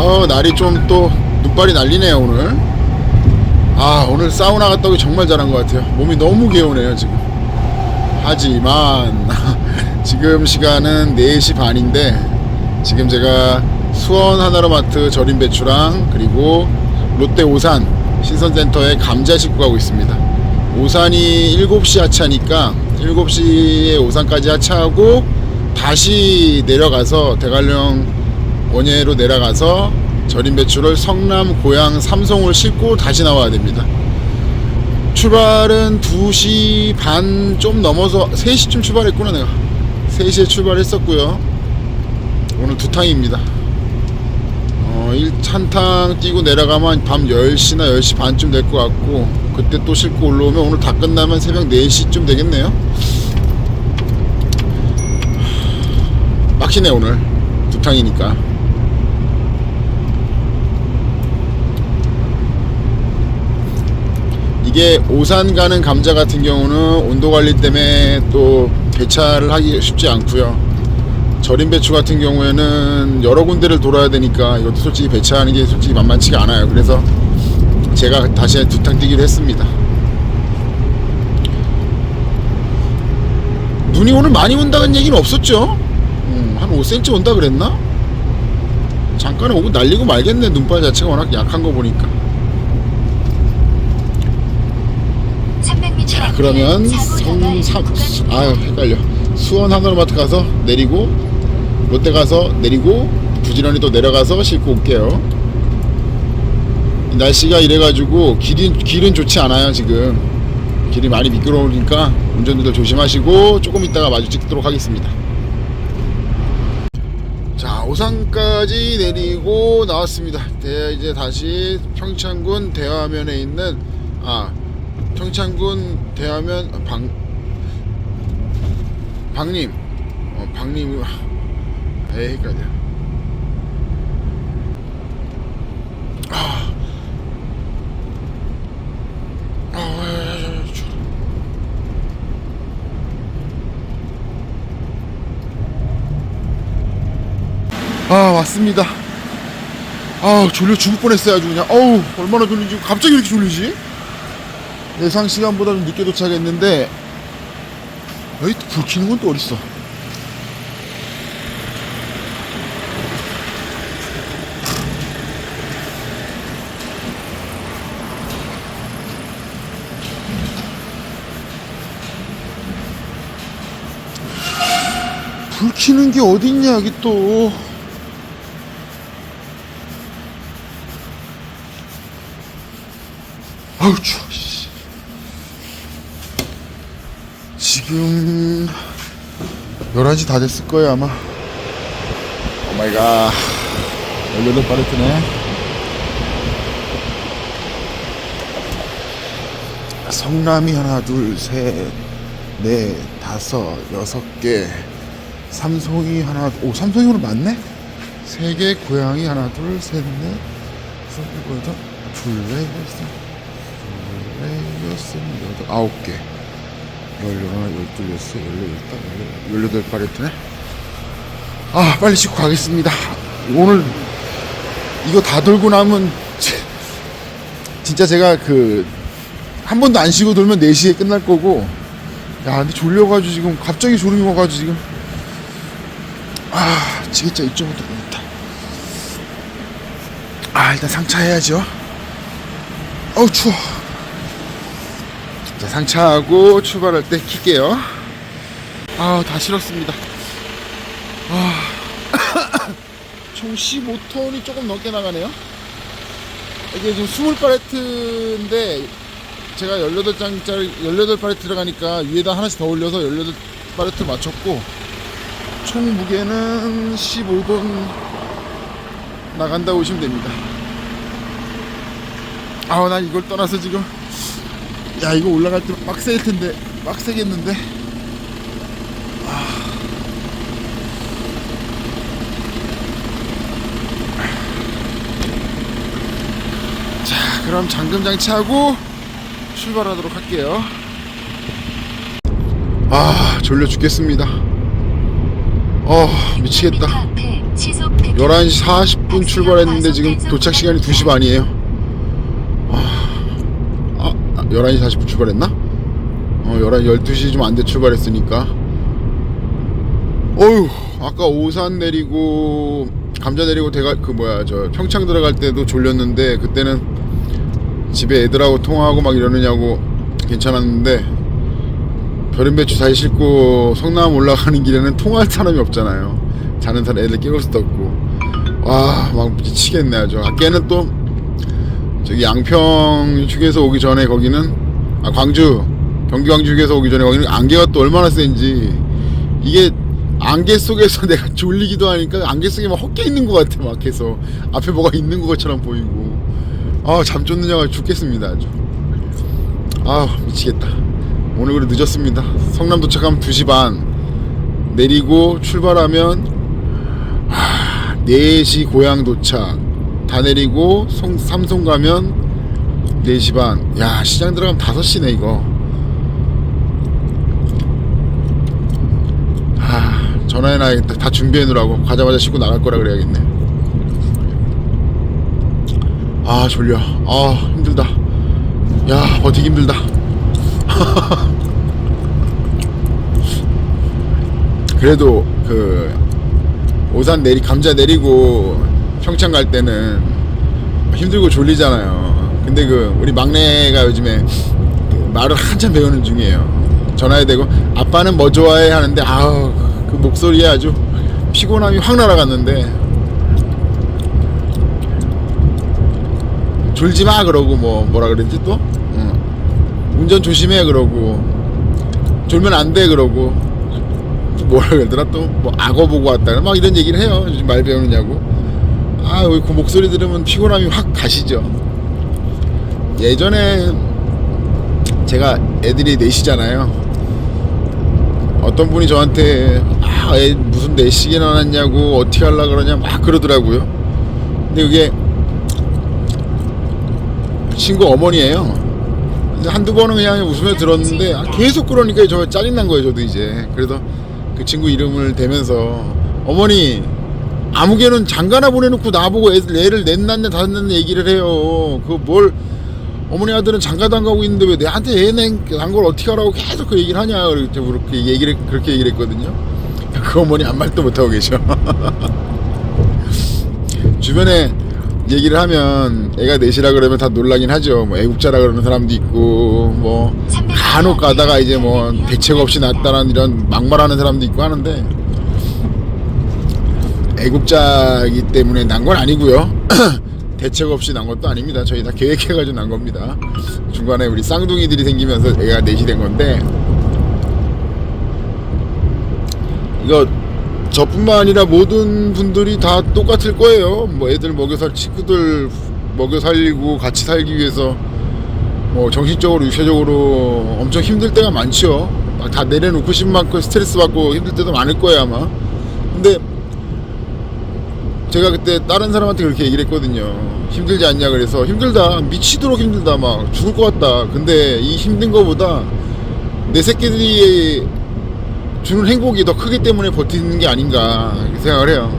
아우 날이 좀 또 눈발이 날리네요 오늘. 아 오늘 사우나 갔다 오기 정말 잘한 것 같아요. 몸이 너무 개운해요 지금. 하지만 지금 시간은 4시 반인데 지금 제가 수원 하나로마트 절임 배추랑 그리고 롯데 오산 신선센터에 감자 싣고 가고 있습니다. 오산이 7시 하차니까 7시에 오산까지 하차하고 다시 내려가서 대관령 원예로 내려가서 절임 배추를 성남 고양 삼성을 싣고 다시 나와야 됩니다. 출발은 2시 반 좀 넘어서 3시쯤 출발했구나 내가. 3시에 출발했었고요. 오늘 두 탕입니다. 어, 1찬탕 뛰고 내려가면 밤 10시나 10시 반쯤 될 것 같고 그때 또 싣고 올라오면 오늘 다 끝나면 새벽 4시쯤 되겠네요. 막히네 오늘. 두 탕이니까 이게 오산 가는 감자 같은 경우는 온도 관리 때문에 또 배차를 하기 쉽지 않고요. 절임 배추 같은 경우에는 여러 군데를 돌아야 되니까 이것도 솔직히 배차하는 게 솔직히 만만치가 않아요. 그래서 제가 다시 두탕 뛰기로 했습니다. 눈이 오늘 많이 온다는 얘기는 없었죠? 음, 한 5cm 온다 그랬나? 잠깐 오고 날리고 말겠네. 눈발 자체가 워낙 약한 거 보니까. 자 그러면 성, 삼, 아유 헷갈려. 수원 하늘마트 가서 내리고 롯데 가서 내리고 부지런히 또 내려가서 싣고 올게요. 이 날씨가 이래가지고 길이, 길은 좋지 않아요 지금. 길이 많이 미끄러우니까 운전들도 조심하시고 조금 있다가 마주 찍도록 하겠습니다. 자 오산까지 내리고 나왔습니다. 대, 이제 다시 평창군 대화면에 있는 아 평창군 대하면 방 방님. 어 방님 에이 헷갈려. 아. 아, 야, 야, 야, 저- 아 왔습니다. 아 졸려 죽을 뻔했어요 아주 그냥. 어우 얼마나 졸린지 갑자기 왜 이렇게 졸리지 예상 시간보다 좀 늦게 도착했는데 여기 불 켜는 건 또 어딨어? 불 켜는 게 어딨냐 여기 또. 아우 추워 씨. 지금 11시 다 됐을 거예요 아마. 오마이갓. 18 파레트네. 성남이 하나 둘셋넷 다섯 여섯 개. 삼성이 하나 오 삼성이 오늘 맞네? 세 개 고양이 하나 둘셋넷. 다섯 여섯 둘넷 여섯 둘넷 여섯 여덟 아홉 개 열하나? 열둘 여섯 열네 열다 열여덟 파레트네? 아 빨리 씻고 가겠습니다. 오늘 이거 다 돌고 나면 지- 진짜 제가 그 한 번도 안 쉬고 돌면 4시에 끝날 거고. 야 근데 졸려가지고 지금 갑자기 졸음이 와가지고 지금. 아 지게차 이쪽부터 보냈다. 아 일단 상차해야죠. 어우 추워 자 상차하고 출발할 때 킬게요. 아 다 실었습니다. 아, 총 15톤이 조금 넘게 나가네요. 이게 지금 20파레트인데 제가 18장짜리 18파레트 들어가니까 위에다 하나씩 더 올려서 18파레트 맞췄고 총 무게는 15돈 나간다 보시면 됩니다. 아우 난 이걸 떠나서 지금 야 이거 올라갈 때 빡셀 텐데. 빡세겠는데? 자 그럼 잠금 장치하고 출발하도록 할게요. 아 졸려 죽겠습니다. 어 미치겠다. 앞에 시속 100km 11시 40분 출발했는데 지금 도착 시간이 2시 반이에요. 아, 아 11시 40분 출발했나? 어, 11, 12시 좀 안 돼 출발했으니까. 어휴, 아까 오산 내리고, 감자 내리고 대가, 그 뭐야, 저 평창 들어갈 때도 졸렸는데, 그때는 집에 애들하고 통화하고 막 이러느냐고 괜찮았는데, 별인배추 사이 싣고 성남 올라가는 길에는 통화할 사람이 없잖아요. 자는 사람 애들 깨울 수도 없고. 와, 막 미치겠네 아주. 아까는 또 저기 양평 휴게소 오기 전에 거기는 아 광주 경기 광주 휴게소 오기 전에 거기는 안개가 또 얼마나 센지. 이게 안개 속에서 내가 졸리기도 하니까 안개 속에 막 헛개 있는 것 같아 막 해서. 앞에 뭐가 있는 것처럼 보이고. 아잠 쫓느냐가 죽겠습니다 아주. 아 미치겠다. 오늘 그래 늦었습니다. 성남 도착하면 2시 반. 내리고 출발하면 하, 4시 고향 도착 다 내리고 송, 삼성 가면 4시 반. 야, 시장 들어가면 5시네, 이거. 하, 전화해놔야겠다. 다 준비해놓으라고. 가자마자 씻고 나갈 거라 그래야겠네. 아, 졸려. 아, 힘들다. 야, 버티기 힘들다. 그래도 그 오산 내리 감자 내리고 평창 갈 때는 힘들고 졸리잖아요. 근데 그 우리 막내가 요즘에 그 말을 한참 배우는 중이에요. 전화해 대고 아빠는 뭐 좋아해? 하는데 아우 그 목소리에 아주 피곤함이 확 날아갔는데. 졸지 마! 그러고 뭐 뭐라 그랬지 또? 응. 운전 조심해! 그러고. 졸면 안 돼! 그러고. 뭐라 그러더라? 또 뭐 악어 보고 왔다. 막 이런 얘기를 해요. 요즘 말 배우느냐고 아, 그 목소리 들으면 피곤함이 확 가시죠. 예전에 제가 애들이 넷이잖아요. 어떤 분이 저한테 아, 애 무슨 넷이게 나눴냐고 어떻게 하려 그러냐 막 그러더라고요. 근데 그게 친구 어머니예요. 한두 번은 그냥 웃으며 들었는데 아, 계속 그러니까 저 짜증난 거예요, 저도 이제. 그래서 그 친구 이름을 대면서 어머니 아무개는 장가나 보내놓고 나보고 애들 애를 넷 낳네 다섯 낳네 얘기를 해요. 그 뭘 어머니 아들은 장가도 안 가고 있는데 왜 내한테 애난걸 어떻게 하라고 계속 그 얘기를 하냐 그렇게 그렇게 얘기를 그렇게 얘기를 했거든요. 그 어머니 아무 말도 못 하고 계셔. 주변에 얘기를 하면 애가 넷이라 그러면 다 놀라긴 하죠. 뭐 애국자라 그러는 사람도 있고 뭐 간혹 가다가 이제 뭐 대책 없이 낳았다는 이런 막말하는 사람도 있고 하는데 애국자이기 때문에 난 건 아니고요. 대책 없이 난 것도 아닙니다. 저희 다 계획해가지고 난 겁니다. 중간에 우리 쌍둥이들이 생기면서 애가 넷이 된 건데 이거 저뿐만 아니라 모든 분들이 다 똑같을 거예요. 뭐 애들 먹여 살 친구들 먹여 살리고 같이 살기 위해서 뭐 정신적으로 육체적으로 엄청 힘들 때가 많죠. 막다 내려놓고 싶은 만큼 스트레스 받고 힘들 때도 많을 거예요 아마. 근데 제가 그때 다른 사람한테 그렇게 얘기를 했거든요. 힘들지 않냐 그래서 힘들다 미치도록 힘들다 막 죽을 것 같다. 근데 이 힘든 거보다 내 새끼들이 주는 행복이 더 크기 때문에 버티는 게 아닌가 생각을 해요.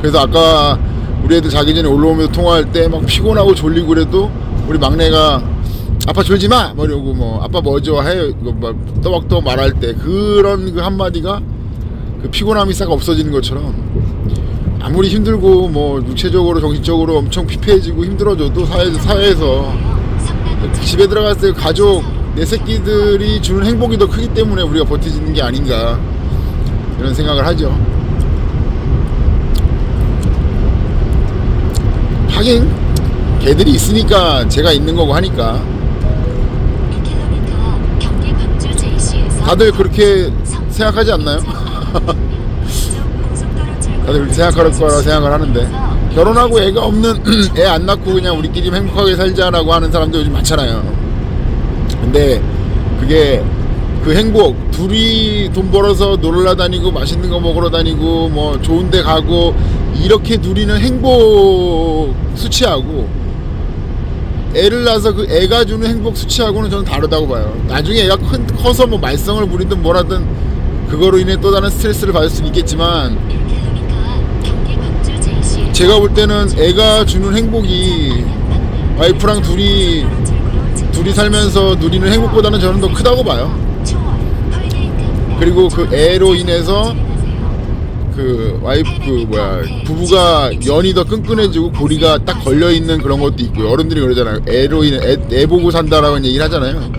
그래서 아까 우리 애들 자기 전에 올라오면서 통화할 때 막 피곤하고 졸리고 그래도 우리 막내가 아빠 졸지 마! 뭐 이러고 뭐 아빠 뭐 좋아해? 이거 막 떠박떠박 말할 때 그런 그 한마디가 그 피곤함이 싹 없어지는 것처럼 아무리 힘들고 뭐 육체적으로 정신적으로 엄청 피폐해지고 힘들어져도 사회, 사회에서 집에 들어갔을 때 가족 내 새끼들이 주는 행복이 더 크기 때문에 우리가 버티지는 게 아닌가 이런 생각을 하죠. 하긴 걔들이 있으니까 제가 있는 거고 하니까 1km 경기 광주 JC에서 다들 그렇게 생각하지 않나요? 다들 생각할 거라 생각을 하는데 결혼하고 애가 없는 애 안 낳고 그냥 우리끼리 행복하게 살자라고 하는 사람도 요즘 많잖아요. 근데 그게 그 행복 둘이 돈 벌어서 놀러 다니고 맛있는 거 먹으러 다니고 뭐 좋은 데 가고 이렇게 누리는 행복 수치하고 애를 낳아서 그 애가 주는 행복 수치하고는 저는 다르다고 봐요. 나중에 애가 큰, 커서 뭐 말썽을 부리든 뭐라든 그거로 인해 또 다른 스트레스를 받을 수는 있겠지만 제가 볼 때는 애가 주는 행복이 와이프랑 둘이 둘이 살면서 누리는 행복보다는 저는 더 크다고 봐요. 그리고 그 애로 인해서 그 와이프 그 뭐야 부부가 연이 더 끈끈해지고 고리가 딱 걸려 있는 그런 것도 있고요. 어른들이 그러잖아요. 애로 인해 애, 애 보고 산다라는 얘기를 하잖아요.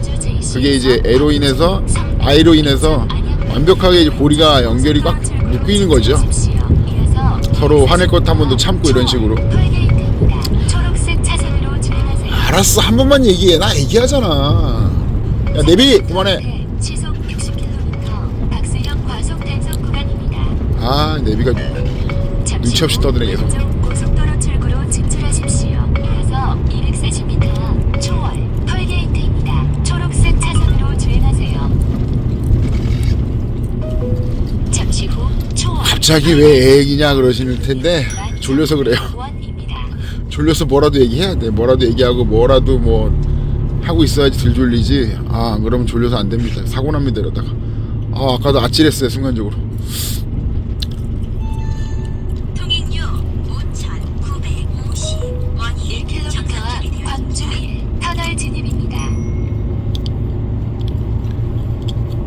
그게 이제 애로 인해서 아이로 인해서 완벽하게 이제 고리가 연결이 꽉 묶이는 거죠. 서로 화낼 것 한 번도 참고 이런 식으로. 알았어 한 번만 얘기해 나 얘기하잖아. 야 내비 그만해. 시속 60km 박스형 과속 단속 구간입니다. 아 내비가 눈치 없이 후 떠드네, 계속. 갑자기 왜애 얘기냐 그러시는 텐데 졸려서 그래요. 졸려서 뭐라도 얘기해야 돼. 뭐라도 얘기하고 뭐라도 뭐 하고 있어야지 덜 졸리지. 아, 안 그러면 졸려서 안 됩니다. 사고 납니다, 이러다가. 아, 아까도 아찔했어요, 순간적으로. 통행료 5,950원이 1km와 광주 1 터널 진입입니다.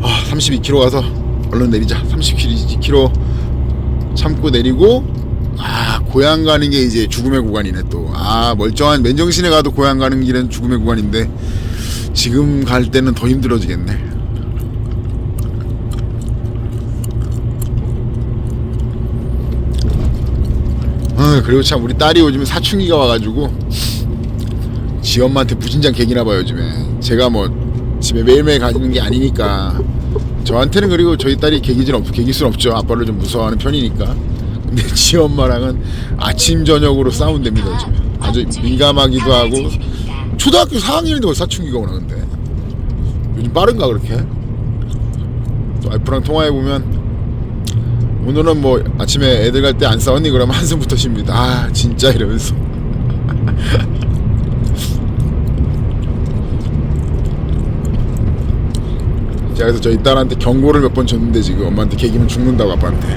아, 32km 가서 얼른 내리자. 30km 참고 내리고 아, 고향 가는 게 이제 죽음의 구간이네 또. 아, 멀쩡한 맨정신에 가도 고향 가는 길은 죽음의 구간인데 지금 갈 때는 더 힘들어지겠네. 어, 그리고 참 우리 딸이 요즘에 사춘기가 와가지고 지 엄마한테 무진장 개기나 봐요 요즘에 제가 뭐 집에 매일매일 가지는 게 아니니까 저한테는 그리고 저희 딸이 개기진 없 개길 순 없죠. 아빠를 좀 무서워하는 편이니까. 근데 지 엄마랑은 아침 저녁으로 싸운답니다 요즘에. 아주 민감하기도 하고. 초등학교 4학년인데 벌써 사춘기가 오나 근데. 요즘 빠른가 그렇게? 또 와이프랑 통화해 보면 오늘은 뭐 아침에 애들 갈 때 안 싸웠니? 그러면 한숨부터 쉽니다. 아 진짜 이러면서 제가 그래서 저희 딸한테 경고를 몇 번 줬는데 지금 엄마한테 개기면 죽는다고 아빠한테.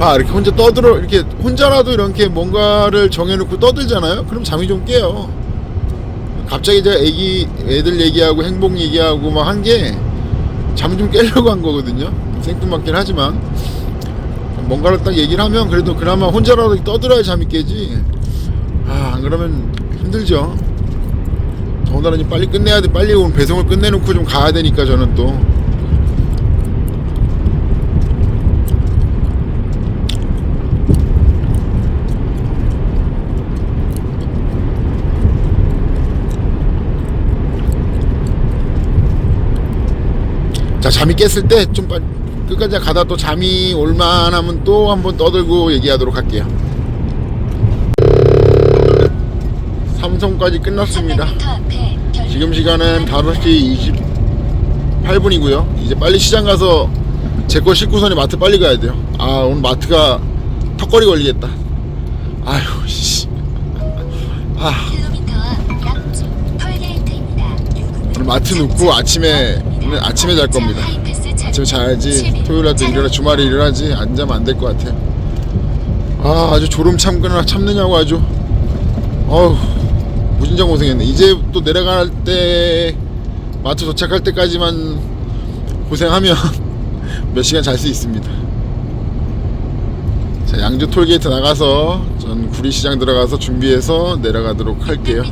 아 이렇게 혼자 떠들어 이렇게 혼자라도 이렇게 뭔가를 정해놓고 떠들잖아요? 그럼 잠이 좀 깨요. 갑자기 제가 애기 애들 얘기하고 행복 얘기하고 막 한 게 잠 좀 깨려고 한 거거든요. 생뚱맞긴 하지만. 뭔가를 딱 얘기를 하면 그래도 그나마 혼자라도 떠들어야 잠이 깨지. 아 안 그러면 힘들죠 더군다나 빨리 끝내야 돼. 빨리 오늘 배송을 끝내놓고 좀 가야 되니까 저는 또. 자 잠이 깼을 때 좀 끝까지 가다 또 잠이 올만하면 또 한번 떠들고 얘기하도록 할게요 삼성까지 끝났습니다. 300m 앞에 결- 지금 시간은 5시 28분이고요. 이제 빨리 시장 가서 제거 싣고선이 마트 빨리 가야 돼요. 아 오늘 마트가 턱걸이 걸리겠다. 아휴 씨. 아. 오늘 마트 눕고 아침에 오늘 아침에 잘 겁니다. 아침에 자야지. 토요일 날도 일어나 주말에 일어나지. 안 자면 안 될 것 같아요 아 아주 졸음 참거나 참느냐고 아주. 어우 무진장 고생했네. 이제 또 내려갈 때 마트 도착할 때까지만 고생하면 몇 시간 잘 수 있습니다. 자 양주 톨게이트 나가서 전 구리시장 들어가서 준비해서 내려가도록 할게요